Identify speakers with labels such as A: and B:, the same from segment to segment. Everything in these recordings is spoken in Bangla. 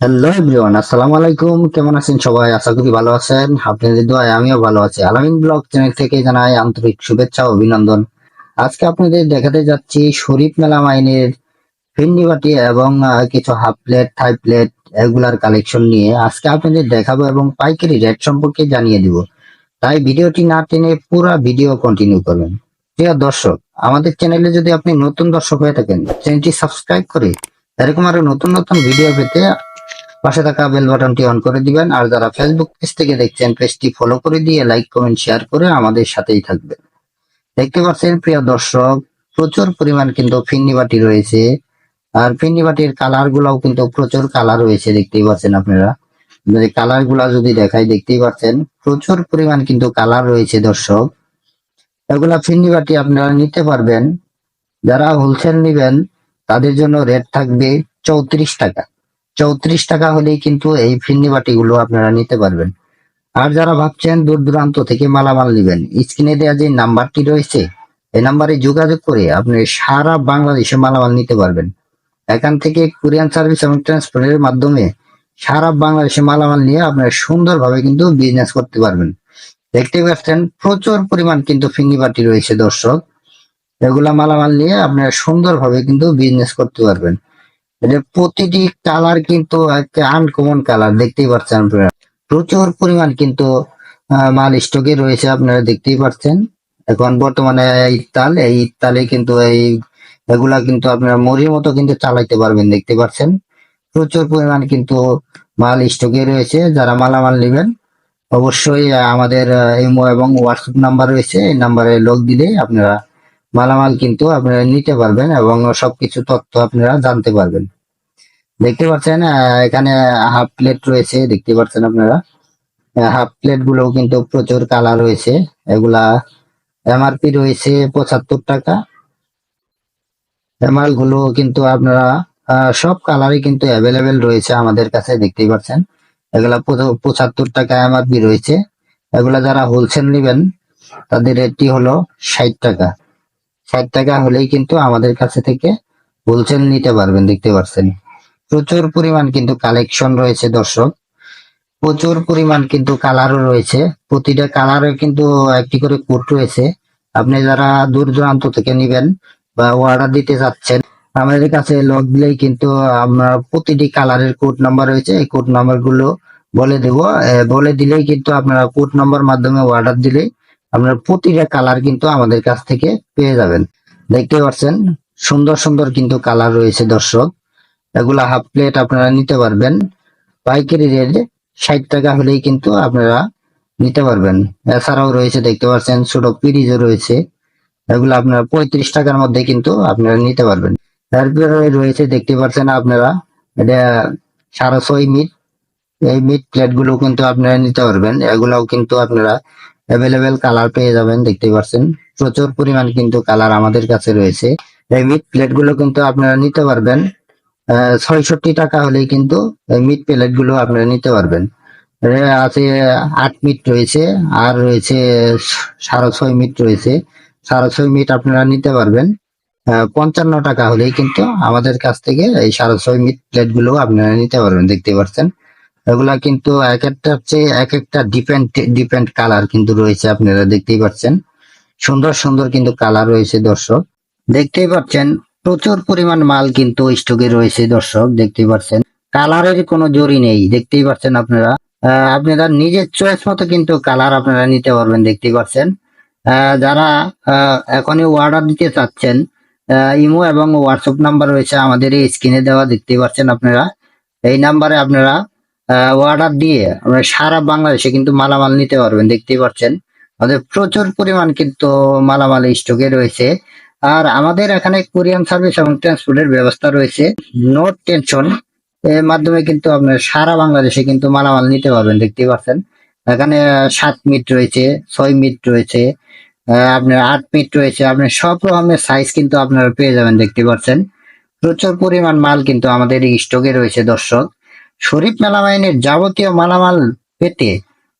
A: হ্যালো এভরিওয়ান আসসালামু আলাইকুম কেমন আছেন সবাই? আশা করি ভালো আছেন। আপনাদের দোয়ায় আমিও ভালো আছি। আলামিন ব্লগ চ্যানেল থেকে জানাই আন্তরিক শুভেচ্ছা ও অভিনন্দন। আজকে আপনাদের দেখাতে যাচ্ছি শরীফ মেলা মাইনের ফিন্ডিবাটি এবং কিছু হাফ প্লেট থাই প্লেট এগুলার কালেকশন নিয়ে আজকে আপনাদের দেখাবো এবং পাইকারি রেট সম্পর্কে জানিয়ে দিব। তাই ভিডিওটি না টেনে পুরো ভিডিও কন্টিনিউ করবেন। প্রিয় দর্শক, আমাদের চ্যানেলে যদি আপনি নতুন দর্শক হয়ে থাকেন চ্যানেলটি সাবস্ক্রাইব করে এরকম আরও নতুন নতুন ভিডিও পেতে পাশে থাকা বেল বাটনটি অন করে দিবেন, আর যারা ফেসবুক পেজ থেকে দেখছেন পেজটি ফলো করে দিয়ে লাইক কমেন্ট শেয়ার করে আমাদের সাথেই থাকবেন। দেখতে পাচ্ছেন, প্রিয় দর্শক, প্রচুর পরিমাণ কিন্তু ফিন্নি বাটি রয়েছে, আর ফিন্নি বাটির কালার গুলাও কিন্তু প্রচুর কালার রয়েছে, দেখতেই পাচ্ছেন আপনারা। কালারগুলা যদি দেখাই, দেখতেই পাচ্ছেন, প্রচুর পরিমাণ কিন্তু কালার রয়েছে দর্শক। এগুলা ফিন্নি বাটি আপনারা নিতে পারবেন। যারা হোলসেল নিবেন, তাদের জন্য রেট থাকবে চৌত্রিশ টাকা। চৌত্রিশ টাকা হলেই কিন্তু এই ফিন্নি বাটিগুলো আপনারা নিতে পারবেন। আর যারা ভাবছেন দূর দূরান্ত থেকে মালামাল নেবেন, স্ক্রিনে দেওয়া যে নাম্বারটি রয়েছে, এই নাম্বারে যোগাযোগ করে আপনি সারা বাংলাদেশে মালামাল নিতে পারবেন। এখান থেকে কুরিয়ান সার্ভিস এবং ট্রান্সপোর্টের মাধ্যমে সারা বাংলাদেশে মালামাল নিয়ে আপনারা সুন্দরভাবে কিন্তু বিজনেস করতে পারবেন। দেখতে পাচ্ছেন, প্রচুর পরিমাণ কিন্তু বাটি রয়েছে দর্শক। এগুলা মালামাল নিয়ে আপনারা সুন্দরভাবে কিন্তু বিজনেস করতে পারবেন। প্রতিটি কালার কিন্তু আনকমন কালার দেখতেই পাচ্ছেন আপনারা। প্রচুর পরিমাণ কিন্তু মাল স্টকে রয়েছে, আপনারা দেখতেই পাচ্ছেন। এখন বর্তমানে এই তাল, এই তালে কিন্তু এই এগুলা কিন্তু আপনারা মরির মতো কিন্তু চালাইতে পারবেন, দেখতে পাচ্ছেন। প্রচুর পরিমাণ কিন্তু মাল স্টকে রয়েছে, যারা মালামাল নেবেন, অবশ্যই আমাদের ইমো এবং হোয়াটসঅ্যাপ নাম্বার রয়েছে, এই নাম্বারে লোক দিলে আপনারা মালামাল কিন্তু আপনারা নিতে পারবেন এবং সবকিছু তথ্য আপনারা জানতে পারবেন। দেখতে পাচ্ছেন এখানে হাফ প্লেট রয়েছে, দেখতে পাচ্ছেন আপনারা। হাফ প্লেটগুলো কিন্তু প্রচুর কালার রয়েছে। এগুলা এমআরপি রয়েছে পঁচাত্তর টাকা। এমআরগুলো কিন্তু আপনারা সব কালারই কিন্তু অ্যাভেলেবেল রয়েছে আমাদের কাছে দেখতেই পাচ্ছেন। এগুলা পঁচাত্তর টাকা এমআরপি রয়েছে। এগুলা যারা হোলসেল নেবেন, তাদের রেটটি হলো ষাট টাকা। ষাট টাকা হলেই কিন্তু আমাদের কাছে থেকে হোলসেল নিতে পারবেন, দেখতে পাচ্ছেন। প্রচুর পরিমাণ কিন্তু কালেকশন রয়েছে, দর্শক। প্রচুর পরিমাণ কিন্তু কালারও রয়েছে। প্রতিটা কালারে কিন্তু একটি করে কোড রয়েছে। আপনি যারা দূর দূরান্ত থেকে নেবেন বা অর্ডার দিতে চাচ্ছেন, আমাদের কাছে লগ দিলেই কিন্তু আমরা প্রতিটি কালারের কোড নাম্বার রয়েছে। এই কোড নাম্বারগুলো বলে দেব। বলে দিলেই কিন্তু আপনারা কোড নাম্বার মাধ্যমে অর্ডার দিলে আপনারা প্রতিটা কালার কিন্তু আমাদের কাছ থেকে পেয়ে যাবেন। দেখতে পাচ্ছেন? সুন্দর সুন্দর কিন্তু কালার রয়েছে দর্শক। এগুলা হাফ প্লেট আপনারা নিতে পারবেন। পাইকারি রেট ষাট টাকা হলেই কিন্তু আপনারা নিতে পারবেন। এছাড়াও রয়েছে, দেখতে পাচ্ছেন, ছোট পিরিজও রয়েছে। এগুলো আপনারা পঁয়ত্রিশ টাকার মধ্যে কিন্তু আপনারা নিতে পারবেন। তারপরে রয়েছে, দেখতে পাচ্ছেন আপনারা, এটা সাড়ে ছয় মিট এই মিট প্লেটগুলো কিন্তু আপনারা নিতে পারবেন। এগুলাও কিন্তু আপনারা অ্যাভেলেবেল কালার পেয়ে যাবেন দেখতে পাচ্ছেন প্রচুর পরিমাণ কিন্তু কালার আমাদের কাছে রয়েছে। এই মিট প্লেটগুলো কিন্তু আপনারা নিতে পারবেন। ছয়ষট্টি টাকা হলেই কিন্তু এই মিট প্লেটগুলো আপনারা নিতে পারবেন। আছে আট মিট রয়েছে, আর রয়েছে সাড়ে ছয় মিট রয়েছে। সাড়ে ছয় মিট আপনারা নিতে পারবেন। পঞ্চান্ন টাকা হলেই কিন্তু আমাদের কাছ থেকে এই সাড়ে ছয় মিট প্লেটগুলো আপনারা নিতে পারবেন দেখতে পাচ্ছেন এগুলা কিন্তু এক একটা হচ্ছে এক একটা ডিপেন্ড ডিপেন্ড কালার কিন্তু রয়েছে, আপনারা দেখতেই পাচ্ছেন। সুন্দর সুন্দর কিন্তু কালার রয়েছে, দর্শক। দেখতেই পাচ্ছেন, প্রচুর পরিমাণ মাল কিন্তু স্টকে রয়েছে, দর্শক, দেখতেই পাচ্ছেন। কালারের কোনো জরি নেই, দেখতেই পাচ্ছেন আপনারা। আপনারা নিজের চয়েস মতো কিন্তু কালার আপনারা নিতে পারবেন, দেখতেই পাচ্ছেন। যারা এখনই অর্ডার দিতে চাচ্ছেন ইমো এবং হোয়াটসঅ্যাপ নাম্বার রয়েছে আমাদের এই স্ক্রিনে দেওয়া, দেখতেই পাচ্ছেন আপনারা। এই নাম্বারে আপনারা অর্ডার দিয়ে আপনারা সারা বাংলাদেশে কিন্তু মালামাল নিতে পারবেন, দেখতেই পাচ্ছেন। আমাদের প্রচুর পরিমাণ কিন্তু মালামাল স্টকে রয়েছে। আর আমাদের এখানে কোরিয়ান সার্ভিস এবং ট্রান্সপোর্টের ব্যবস্থা রয়েছে। নো টেনশন এর মাধ্যমে কিন্তু আপনার সারা বাংলাদেশে কিন্তু মালামাল নিতে পারবেন, দেখতেই পাচ্ছেন। এখানে সাত মিট রয়েছে, ছয় মিট রয়েছে আপনার আট মিট রয়েছে, আপনার সব রকমের সাইজ কিন্তু আপনারা পেয়ে যাবেন, দেখতে পাচ্ছেন। প্রচুর পরিমাণ মাল কিন্তু আমাদের স্টকে রয়েছে, দর্শক। শরীফ মেলামাইনের যাবতীয় মালামাল পেতে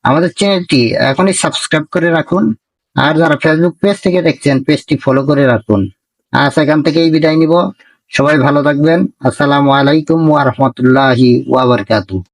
A: আমাদের চ্যানেলটি এখনই সাবস্ক্রাইব করে রাখুন। আর যারা ফেসবুক পেজ থেকে দেখছেন পেজটি ফলো করে রাখুন। আজ এখান থেকেই বিদায় নিব। সবাই ভালো থাকবেন। আসসালামু আলাইকুম ওয়া রাহমাতুল্লাহি ওয়া বারাকাতুহু।